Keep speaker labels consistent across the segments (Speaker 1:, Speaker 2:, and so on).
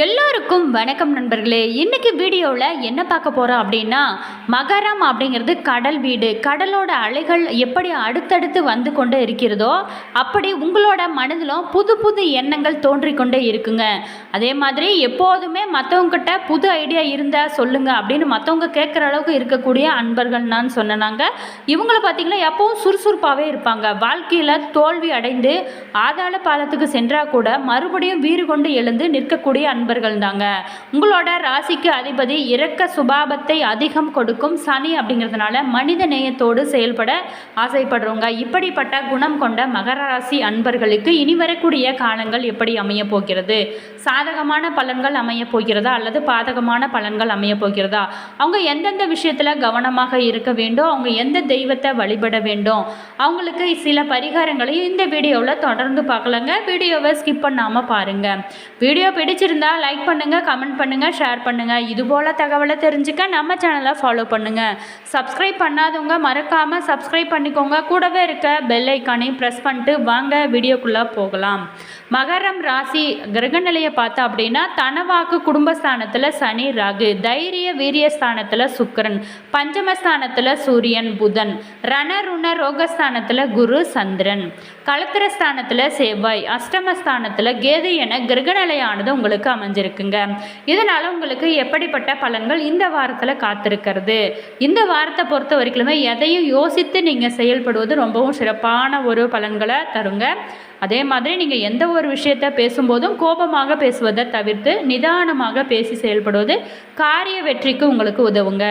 Speaker 1: எல்லோருக்கும் வணக்கம் நண்பர்களே. இன்றைக்கி வீடியோவில் என்ன பார்க்க போகிறோம் அப்படின்னா மகரம் அப்படிங்கிறது கடல் வீடு. கடலோட அலைகள் எப்படி அடுத்தடுத்து வந்து கொண்டு இருக்கிறதோ அப்படி உங்களோட மனதிலும் புது புது எண்ணங்கள் தோன்றிக்கொண்டே இருக்குங்க. அதே மாதிரி எப்போதுமே மற்றவங்ககிட்ட புது ஐடியா இருந்தால் சொல்லுங்கள் அப்படின்னு மற்றவங்க கேட்குற அளவுக்கு இருக்கக்கூடிய அன்பர்கள் நான் சொன்னாங்க இவங்களை பார்த்திங்கன்னா எப்பவும் சுறுசுறுப்பாகவே இருப்பாங்க. வாழ்க்கையில் தோல்வி அடைந்து ஆதாள பாலத்துக்கு சென்றால் கூட மறுபடியும் வீறு கொண்டு எழுந்து நிற்கக்கூடிய அன்பு நண்பர்கள் தாங்க உங்களோட ராசிக்கு அதிபதி இரக்க சுபாபத்தை அதிகம் கொடுக்கும் சனி அப்படிங்கிறதுனால மனித நேயத்தோடு செயல்பட ஆசைப்படுறவங்க. இப்படிப்பட்ட குணம் கொண்ட மகர ராசி அன்பர்களுக்கு இனி வரக்கூடிய காலங்கள் எப்படி அமைய போகிறது? சாதகமான பலன்கள் அமைய போகிறதா? அல்லது பாதகமான பலன்கள் அமைய போகிறதா? அவங்க எந்தெந்த விஷயத்தில் கவனமாக இருக்க வேண்டும்? அவங்க எந்த தெய்வத்தை வழிபட வேண்டும்? அவங்களுக்கு சில பரிகாரங்களையும் இந்த வீடியோவில் தொடர்ந்து பார்க்கலங்க. வீடியோவை ஸ்கிப் பண்ணாமல் பாருங்கள் வீடியோ பிடிச்சிருந்தா லைக் பண்ணுங்கள் கமெண்ட் பண்ணுங்கள் ஷேர் பண்ணுங்கள் இது போல் தகவலை தெரிஞ்சுக்க நம்ம சேனலை ஃபாலோ பண்ணுங்கள் சப்ஸ்கிரைப் பண்ணாதவங்க மறக்காமல் சப்ஸ்கிரைப் பண்ணிக்கோங்க. கூடவே இருக்க பெல் ஐக்கானையும் ப்ரெஸ் பண்ணிட்டு வாங்க வீடியோக்குள்ளே போகலாம். மகரம் ராசி கிரகநிலையை பார்த்தா அப்படின்னா தனவாக்கு குடும்பஸ்தானத்தில் சனி ராகு தைரிய வீரியஸ்தானத்தில் சுக்கரன் பஞ்சமஸ்தானத்தில் சூரியன் புதன் ரணருண ரோகஸ்தானத்தில் குரு சந்திரன் கலத்திரஸ்தானத்தில் செவ்வாய் அஷ்டமஸ்தானத்தில் கேது என கிரகநிலையானது உங்களுக்கு அமைஞ்சிருக்குங்க. இதனால் உங்களுக்கு எப்படிப்பட்ட பலன்கள் இந்த வாரத்தில் காத்திருக்கிறது? இந்த வாரத்தை பொறுத்த வரைக்குமே எதையும் யோசித்து நீங்கள் செயல்படுவது ரொம்பவும் சிறப்பான ஒரு பலன்களை தருங்க. அதே மாதிரி நீங்கள் எந்த ஒரு விஷயத்தை பேசும்போதும் கோபமாக பேசுவதை தவிர்த்து நிதானமாக பேசி செயல்படுவது காரிய வெற்றிக்கு உங்களுக்கு உதவுங்க.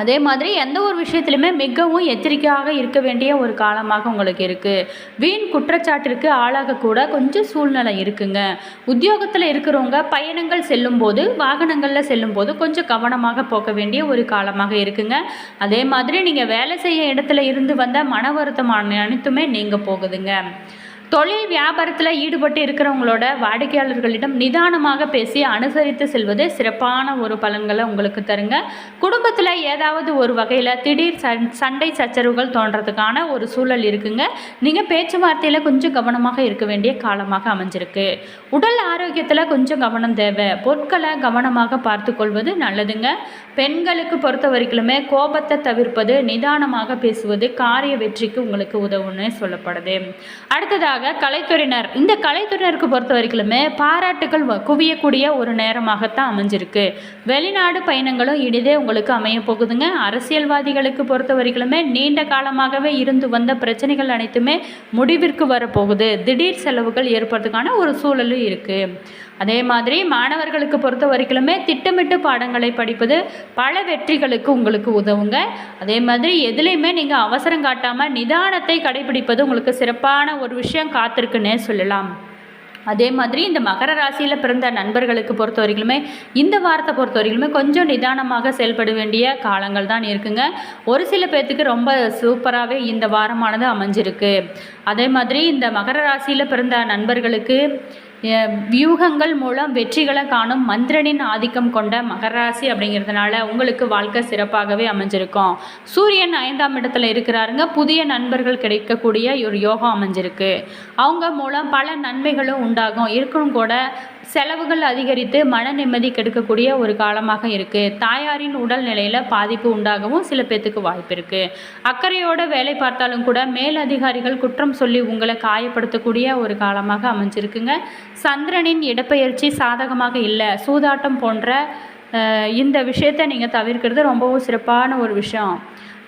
Speaker 1: அதே மாதிரி எந்த ஒரு விஷயத்துலையுமே மிகவும் எச்சரிக்கையாக இருக்க வேண்டிய ஒரு காலமாக உங்களுக்கு இருக்குது வீண் குற்றச்சாட்டிற்கு ஆளாகக்கூட கொஞ்சம் சூழ்நிலை இருக்குங்க. உத்தியோகத்தில் இருக்கிறவங்க பயணங்கள் செல்லும்போது வாகனங்களில் செல்லும்போது கொஞ்சம் கவனமாக போக வேண்டிய ஒரு காலமாக இருக்குங்க. அதே மாதிரி நீங்கள் வேலை செய்ய இடத்துல இருந்து வந்த மன வருத்தமான அனைத்துமே நீங்கள் போகுதுங்க. தொழில் வியாபாரத்தில் ஈடுபட்டு இருக்கிறவங்களோட வாடிக்கையாளர்களிடம் நிதானமாக பேசி அனுசரித்து செல்வது சிறப்பான ஒரு பலன்களை உங்களுக்கு தருங்க. குடும்பத்தில் ஏதாவது ஒரு வகையில் திடீர் சண்டை சச்சரவுகள் தோன்றதுக்கான ஒரு சூழல் இருக்குங்க. நீங்கள் பேச்சுவார்த்தையில் கொஞ்சம் கவனமாக இருக்க வேண்டிய காலமாக அமைஞ்சிருக்கு. உடல் ஆரோக்கியத்தில் கொஞ்சம் கவனம் தேவை. பொருட்களை கவனமாக பார்த்து கொள்வது நல்லதுங்க. பெண்களுக்கு பொறுத்த வரைக்குமே கோபத்தை தவிர்ப்பது நிதானமாக பேசுவது காரிய வெற்றிக்கு உங்களுக்கு உதவுன்னு சொல்லப்படுது. அடுத்ததாக அடுத்ததாக கலைத்துறையினர். இந்த கலைத்துறையினருக்கு பொறுத்த வரைக்குமே பாராட்டுகள் வ- குவியக்கூடிய ஒரு நேரமாகத்தான் அமைஞ்சிருக்கு. வெளிநாடு பயணங்களும் இனிதே உங்களுக்கு அமைய போகுதுங்க. அரசியல்வாதிகளுக்கு பொறுத்த வரைக்குமே நீண்ட காலமாகவே இருந்து வந்த பிரச்சனைகள் அனைத்துமே முடிவிற்கு வரப்போகுது. திடீர் செலவுகள் ஏற்படுறதுக்கான ஒரு சூழலும் இருக்குது அதே மாதிரி மாணவர்களுக்கு பொறுத்த வரைக்குமே திட்டமிட்டு பாடங்களை படிப்பது பல வெற்றிகளுக்கு உங்களுக்கு உதவுங்க. அதே மாதிரி எதுலேயுமே நீங்கள் அவசரம் காட்டாமல் நிதானத்தை கடைபிடிப்பது உங்களுக்கு சிறப்பான ஒரு விஷயம் காத்திருக்குன்னே சொல்லலாம். அதே மாதிரி இந்த மகர ராசியில் பிறந்த நண்பர்களுக்கு பொறுத்த வரைக்குமே இந்த வாரத்தை பொறுத்த வரைக்குமே கொஞ்சம் நிதானமாக செயல்பட வேண்டிய காலங்கள் தான் இருக்குங்க. ஒரு சில பேர்த்துக்கு ரொம்ப சூப்பராகவே இந்த வாரமானது அமைஞ்சிருக்கு. அதே மாதிரி இந்த மகர ராசியில் பிறந்த நண்பர்களுக்கு வியூகங்கள் மூலம் வெற்றிகளை காணும் மந்திரனின் ஆதிக்கம் கொண்ட மகராசி அப்படிங்கிறதுனால உங்களுக்கு வாழ்க்கை சிறப்பாகவே அமைஞ்சிருக்கும். சூரியன் ஐந்தாம் இடத்துல இருக்கிறாருங்க. புதிய நண்பர்கள் கிடைக்கக்கூடிய ஒரு யோகம் அமைஞ்சிருக்கு. அவங்க மூலம் பல நன்மைகளும் உண்டாகும். இருக்கணும் கூட செலவுகள் அதிகரித்து மன நிம்மதி கெடுக்கக்கூடிய ஒரு காலமாக இருக்குது தாயாரின் உடல் நிலையில் பாதிப்பு உண்டாகவும் சில பேர்த்துக்கு வாய்ப்பு இருக்குது அக்கறையோட வேலை பார்த்தாலும் கூட மேலதிகாரிகள் குற்றம் சொல்லி உங்களை காயப்படுத்தக்கூடிய ஒரு காலமாக அமைஞ்சிருக்குங்க. சந்திரனின் இடப்பெயர்ச்சி சாதகமாக இல்லை. சூதாட்டம் போன்ற இந்த விஷயத்தை நீங்கள் தவிர்க்கிறது ரொம்பவும் சிறப்பான ஒரு விஷயம்.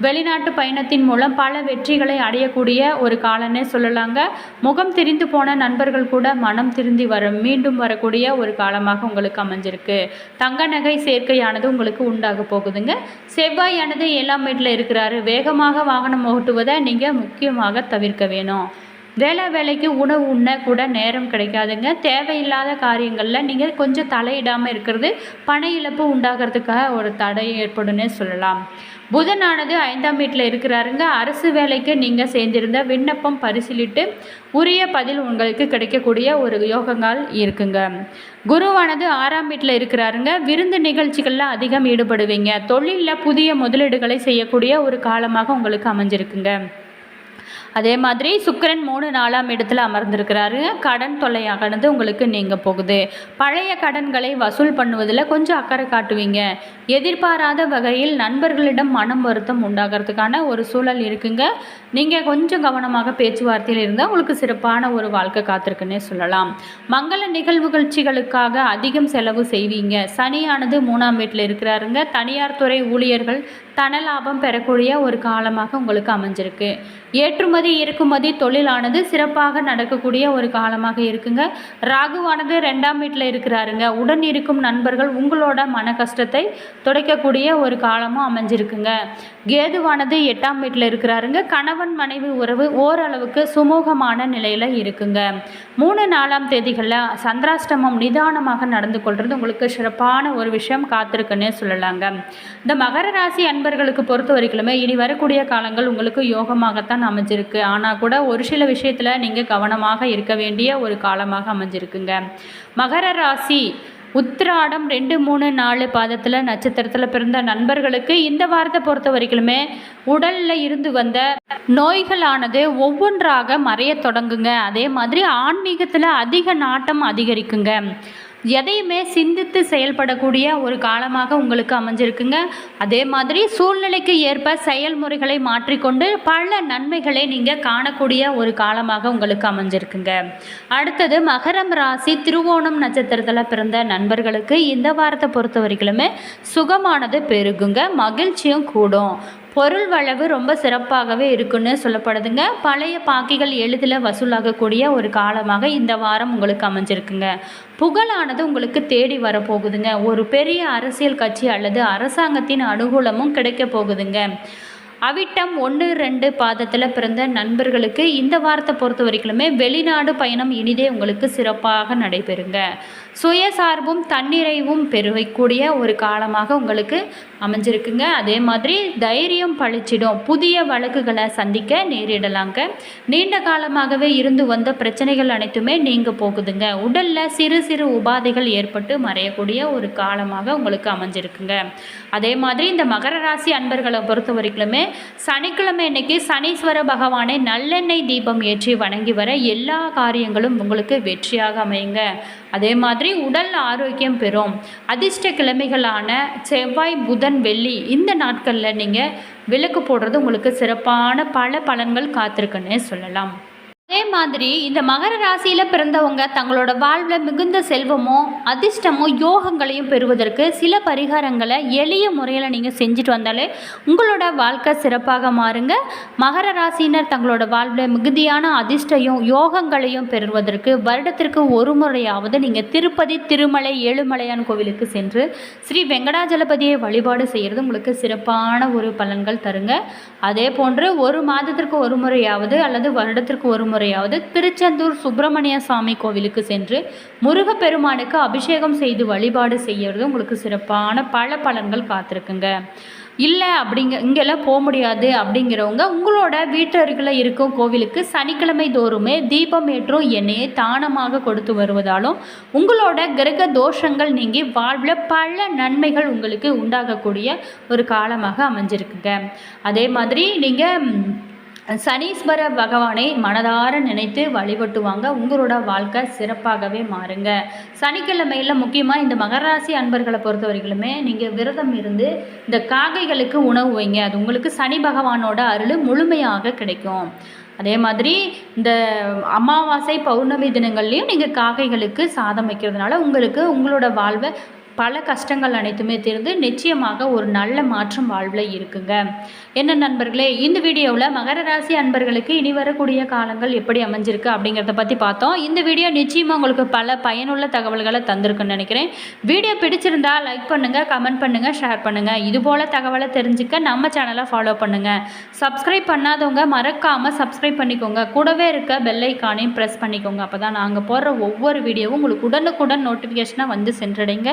Speaker 1: வெளிநாட்டு பயணத்தின் மூலம் பல வெற்றிகளை அடையக்கூடிய ஒரு காலன்னே சொல்லலாங்க. முகம் திரிந்து போன நண்பர்கள் கூட மனம் திருந்தி வர மீண்டும் வரக்கூடிய ஒரு காலமாக உங்களுக்கு அமைஞ்சிருக்கு. தங்க நகை சேர்க்கையானது உங்களுக்கு உண்டாக போகுதுங்க. செவ்வாயானது ஏழாம் வீட்டில் இருக்கிறாரு. வேகமாக வாகனம் ஓட்டுவதை நீங்கள் முக்கியமாக தவிர்க்க வேணும். வேலை வேலைக்கு உணவு உண்ண கூட நேரம் கிடைக்காதுங்க. தேவையில்லாத காரியங்களில் நீங்கள் கொஞ்சம் தலையிடாமல் இருக்கிறது பண இழப்பு உண்டாகிறதுக்காக ஒரு தடை ஏற்படும்னே சொல்லலாம். புதனானது ஐந்தாம் வீட்டில் இருக்கிறாருங்க. அரசு வேலைக்கு நீங்கள் சேர்ந்திருந்த விண்ணப்பம் பரிசீலிட்டு உரிய பதில் உங்களுக்கு கிடைக்கக்கூடிய ஒரு யோகங்கள் இருக்குங்க. குருவானது ஆறாம் வீட்டில் இருக்கிறாருங்க. விருந்து நிகழ்ச்சிகளில் அதிகம் ஈடுபடுவீங்க. தொழிலில் புதிய முதலீடுகளை செய்யக்கூடிய ஒரு காலமாக உங்களுக்கு அமைஞ்சிருக்குங்க. அதே மாதிரி சுக்கிரன் மூணு நாலாம் இடத்துல அமர்ந்திருக்கிறாரு. கடன் தொல்லையானது உங்களுக்கு நீங்க போகுது. பழைய கடன்களை வசூல் பண்ணுவதில் கொஞ்சம் அக்கறை காட்டுவீங்க. எதிர்பாராத வகையில் நண்பர்களிடம் மனம் வருத்தம் உண்டாகிறதுக்கான ஒரு சூழல் இருக்குங்க. நீங்கள் கொஞ்சம் கவனமாக பேச்சுவார்த்தையில் இருந்தால் உங்களுக்கு சிறப்பான ஒரு வாழ்க்கை காத்திருக்குன்னே சொல்லலாம். மங்கள நிகழ்வுகழ்ச்சிகளுக்காக அதிகம் செலவு செய்வீங்க. சனியானது மூணாம் வீட்டில் இருக்கிறாருங்க. தனியார் துறை ஊழியர்கள் தன லாபம் பெறக்கூடிய ஒரு காலமாக உங்களுக்கு அமைஞ்சிருக்கு. ஏற்றுமதி இறக்குமதி தொழிலானது சிறப்பாக நடக்கக்கூடிய ஒரு காலமாக இருக்குங்க. ராகுவானது ரெண்டாம் வீட்டில் இருக்கிறாருங்க. உடன் இருக்கும் நண்பர்கள் உங்களோட மன கஷ்டத்தை துடைக்கக்கூடிய ஒரு காலமும் அமைஞ்சிருக்குங்க. கேதுவானது எட்டாம் வீட்டில் இருக்கிறாருங்க. கணவன் மனைவி உறவு ஓரளவுக்கு சுமூகமான நிலையில் இருக்குங்க. மூணு நாலாம் தேதிகளில் சந்திராஷ்டமம் நிதானமாக நடந்து கொள்வது உங்களுக்கு சிறப்பான ஒரு விஷயம் காத்திருக்குன்னே சொல்லலாங்க. இந்த மகர ராசி அன்பர்களுக்கு பொறுத்த வரைக்குமே இனி வரக்கூடிய காலங்கள் உங்களுக்கு யோகமாகத்தான் அமைஞ்சிருக்கு. ஆனால் கூட ஒரு சில விஷயத்தில் நீங்கள் கவனமாக இருக்க வேண்டிய ஒரு காலமாக அமைஞ்சிருக்குங்க. மகர ராசி உத்திராடம் ரெண்டு மூணு நாலு பாதத்தில் நட்சத்திரத்தில் பிறந்த நண்பர்களுக்கு இந்த வாரத்தை பொறுத்த வரைக்குமே உடலில் இருந்து வந்த நோய்களானது ஒவ்வொன்றாக மறையத் தொடங்குங்க. அதே மாதிரி ஆன்மீகத்தில் அதிக நாட்டம் அதிகரிக்குங்க. எதையுமே சிந்தித்து செயல்படக்கூடிய ஒரு காலமாக உங்களுக்கு அமைஞ்சிருக்குங்க. அதே மாதிரி சூழ்நிலைக்கு ஏற்ப செயல்முறைகளை மாற்றிக்கொண்டு பல நன்மைகளை நீங்கள் காணக்கூடிய ஒரு காலமாக உங்களுக்கு அமைஞ்சிருக்குங்க. அடுத்தது மகரம் ராசி திருவோணம் நட்சத்திரத்தில் பிறந்த நண்பர்களுக்கு இந்த வாரத்தை பொறுத்த வரைக்குமே சுகமானது பெருகுங்க. மகிழ்ச்சியும் கூடும். பொருள் வளவு ரொம்ப சிறப்பாகவே இருக்குன்னு சொல்லப்படுதுங்க. பழைய பாக்கிகள் எளிதில் வசூலாகக்கூடிய ஒரு காலமாக இந்த வாரம் உங்களுக்கு அமைஞ்சிருக்குங்க. புகழானது உங்களுக்கு தேடி வரப்போகுதுங்க. ஒரு பெரிய அரசியல் கட்சி அல்லது அரசாங்கத்தின் அனுகூலமும் கிடைக்க போகுதுங்க. அவிட்டம் ஒன்று ரெண்டு பாதத்தில் பிறந்த நண்பர்களுக்கு இந்த வாரத்தை பொறுத்த வரைக்குமே வெளிநாடு பயணம் இனிதே உங்களுக்கு சிறப்பாக நடைபெறுங்க. சுயசார்பும் தன்னிறைவும் பெருகக்கூடிய ஒரு காலமாக உங்களுக்கு அமைஞ்சிருக்குங்க. அதே மாதிரி தைரியம் பழிச்சிடும். புதிய வழக்குகளை சந்திக்க நேரிடலாங்க. நீண்ட காலமாகவே இருந்து வந்த பிரச்சனைகள் அனைத்துமே நீங்க போகுதுங்க. உடலில் சிறு சிறு உபாதைகள் ஏற்பட்டு மறையக்கூடிய ஒரு காலமாக உங்களுக்கு அமைஞ்சிருக்குங்க. அதே மாதிரி இந்த மகர ராசி அன்பர்களை பொறுத்த வரைக்குமே சனிக்கிழமை இன்னைக்கு சனீஸ்வர பகவானை நல்லெண்ணெய் தீபம் ஏற்றி வணங்கி வர எல்லா காரியங்களும் உங்களுக்கு வெற்றியாக அமையுங்க. அதே மாதிரி உடல் ஆரோக்கியம் பெறும். அதிர்ஷ்ட கிழமைகளான செவ்வாய் புதன் வெள்ளி இந்த நாட்களில் நீங்கள் விளக்கு போடுறது உங்களுக்கு சிறப்பான பல பலன்கள் காத்திருக்குன்னே சொல்லலாம். அதே மாதிரி இந்த மகர ராசியில் பிறந்தவங்க தங்களோட வாழ்வில் மிகுந்த செல்வமோ அதிர்ஷ்டமோ யோகங்களையும் பெறுவதற்கு சில பரிகாரங்களை எளிய முறையில் நீங்கள் செஞ்சுட்டு வந்தாலே உங்களோட வாழ்க்கை சிறப்பாக மாறுங்க. மகர ராசியினர் தங்களோட வாழ்வில் மிகுதியான அதிர்ஷ்டையும் யோகங்களையும் பெறுவதற்கு வருடத்திற்கு ஒரு முறையாவது நீங்கள் திருப்பதி திருமலை ஏழுமலையான் கோவிலுக்கு சென்று ஸ்ரீ வெங்கடாஜலபதியை வழிபாடு செய்கிறது உங்களுக்கு சிறப்பான ஒரு பலன்கள் தருங்க. அதே போன்று ஒரு மாதத்திற்கு ஒரு முறையாவது அல்லது வருடத்திற்கு ஒரு முறை முறையாவது திருச்செந்தூர் சுப்பிரமணிய சாமி கோவிலுக்கு சென்று முருகப்பெருமானுக்கு அபிஷேகம் செய்து வழிபாடு செய்யறது உங்களுக்கு சிறப்பான பல பலன்கள் காத்திருக்குங்க இல்லை அப்படிங்க இங்கெல்லாம் போக முடியாது அப்படிங்கிறவங்க உங்களோட வீட்டருகில் இருக்கும் கோவிலுக்கு சனிக்கிழமை தோறுமே தீபம் ஏற்றும் எண்ணெயை தானமாக கொடுத்து வருவதாலும் உங்களோட கிரக தோஷங்கள் நீங்கி வாழ்வில் பல நன்மைகள் உங்களுக்கு உண்டாகக்கூடிய ஒரு காலமாக அமைஞ்சிருக்குங்க. அதே மாதிரி நீங்கள் சனீஸ்வர பகவானை மனதார நினைத்து வழிபட்டுவாங்க. உங்களோட வாழ்க்கை சிறப்பாகவே மாறுங்க. சனிக்கிழமையில் முக்கியமாக இந்த மகராசி அன்பர்களை பொறுத்த வரைக்குமே நீங்கள் விரதம் இருந்து இந்த காகைகளுக்கு உணவு வைங்க. அது உங்களுக்கு சனி பகவானோட அருள் முழுமையாக கிடைக்கும். அதே மாதிரி இந்த அமாவாசை பௌர்ணமி தினங்கள்லையும் நீங்கள் காகைகளுக்கு சாதம் வைக்கிறதுனால உங்களுக்கு உங்களோட வாழ்வை பல கஷ்டங்கள் அனைத்துமே தீர்ந்து நிச்சயமாக ஒரு நல்ல மாற்றம் வாழ்வில் இருக்குங்க. என்ன நண்பர்களே இந்த வீடியோவில் மகர ராசி அன்பர்களுக்கு இனி வரக்கூடிய காலங்கள் எப்படி அமைஞ்சிருக்கு அப்படிங்கிறத பற்றி பார்த்தோம். இந்த வீடியோ நிச்சயமாக உங்களுக்கு பல பயனுள்ள தகவல்களை தந்திருக்குன்னு நினைக்கிறேன். வீடியோ பிடிச்சிருந்தா லைக் பண்ணுங்கள் கமெண்ட் பண்ணுங்கள் ஷேர் பண்ணுங்கள் இதுபோல் தகவலை தெரிஞ்சுக்க நம்ம சேனலை ஃபாலோ பண்ணுங்கள் சப்ஸ்கிரைப் பண்ணாதவங்க மறக்காமல் சப்ஸ்கிரைப் பண்ணிக்கோங்க. கூடவே இருக்க பெல்லைக்கானையும் ப்ரெஸ் பண்ணிக்கோங்க. அப்போ தான் நாங்கள் போடுற ஒவ்வொரு வீடியோவும் உங்களுக்கு உடனுக்குடன் நோட்டிஃபிகேஷனாக வந்து சென்றடைங்க.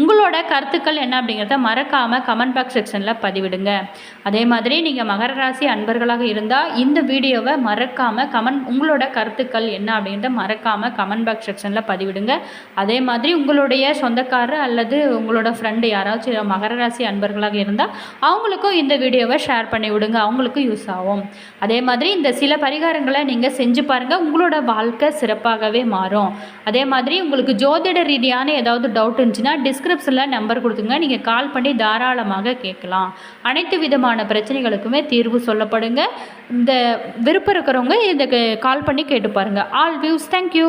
Speaker 1: உங்களோட கருத்துக்கள் என்ன அப்படிங்கிறத மறக்காமல் கமெண்ட் பாக்ஸ் செக்ஷனில் பதிவிடுங்க. அதே மாதிரி நீங்கள் மகர ராசி அன்பர்களாக இருந்தால் இந்த வீடியோவை மறக்காமல் கமெண்ட் உங்களோட கருத்துக்கள் என்ன அப்படின்றத மறக்காமல் கமெண்ட் பாக்ஸ் செக்ஷனில் பதிவிடுங்க. அதே மாதிரி உங்களுடைய சொந்தக்காரர் அல்லது உங்களோட ஃப்ரெண்டு யாராச்சும் மகர ராசி அன்பர்களாக இருந்தால் அவங்களுக்கும் இந்த வீடியோவை ஷேர் பண்ணி விடுங்க. அவங்களுக்கும் யூஸ் ஆகும். அதே மாதிரி இந்த சில பரிகாரங்களை நீங்கள் செஞ்சு பாருங்கள் உங்களோட வாழ்க்கை சிறப்பாகவே மாறும். அதே மாதிரி உங்களுக்கு ஜோதிட ரீதியான ஏதாவது டவுட் இருந்துச்சுன்னா டிஸ்கிரிப்ஷனில் நம்பர் கொடுத்துங்க. நீங்கள் கால் பண்ணி தாராளமாக கேட்கலாம். அனைத்து விதமான பிரச்சனைகளுக்குமே தீர்வு சொல்லப்படுங்க. இந்த விருப்பம் இருக்கிறவங்க இதுக்கு கால் பண்ணி கேட்டு பாருங்கள் ஆல் வியூஸ் தேங்க்யூ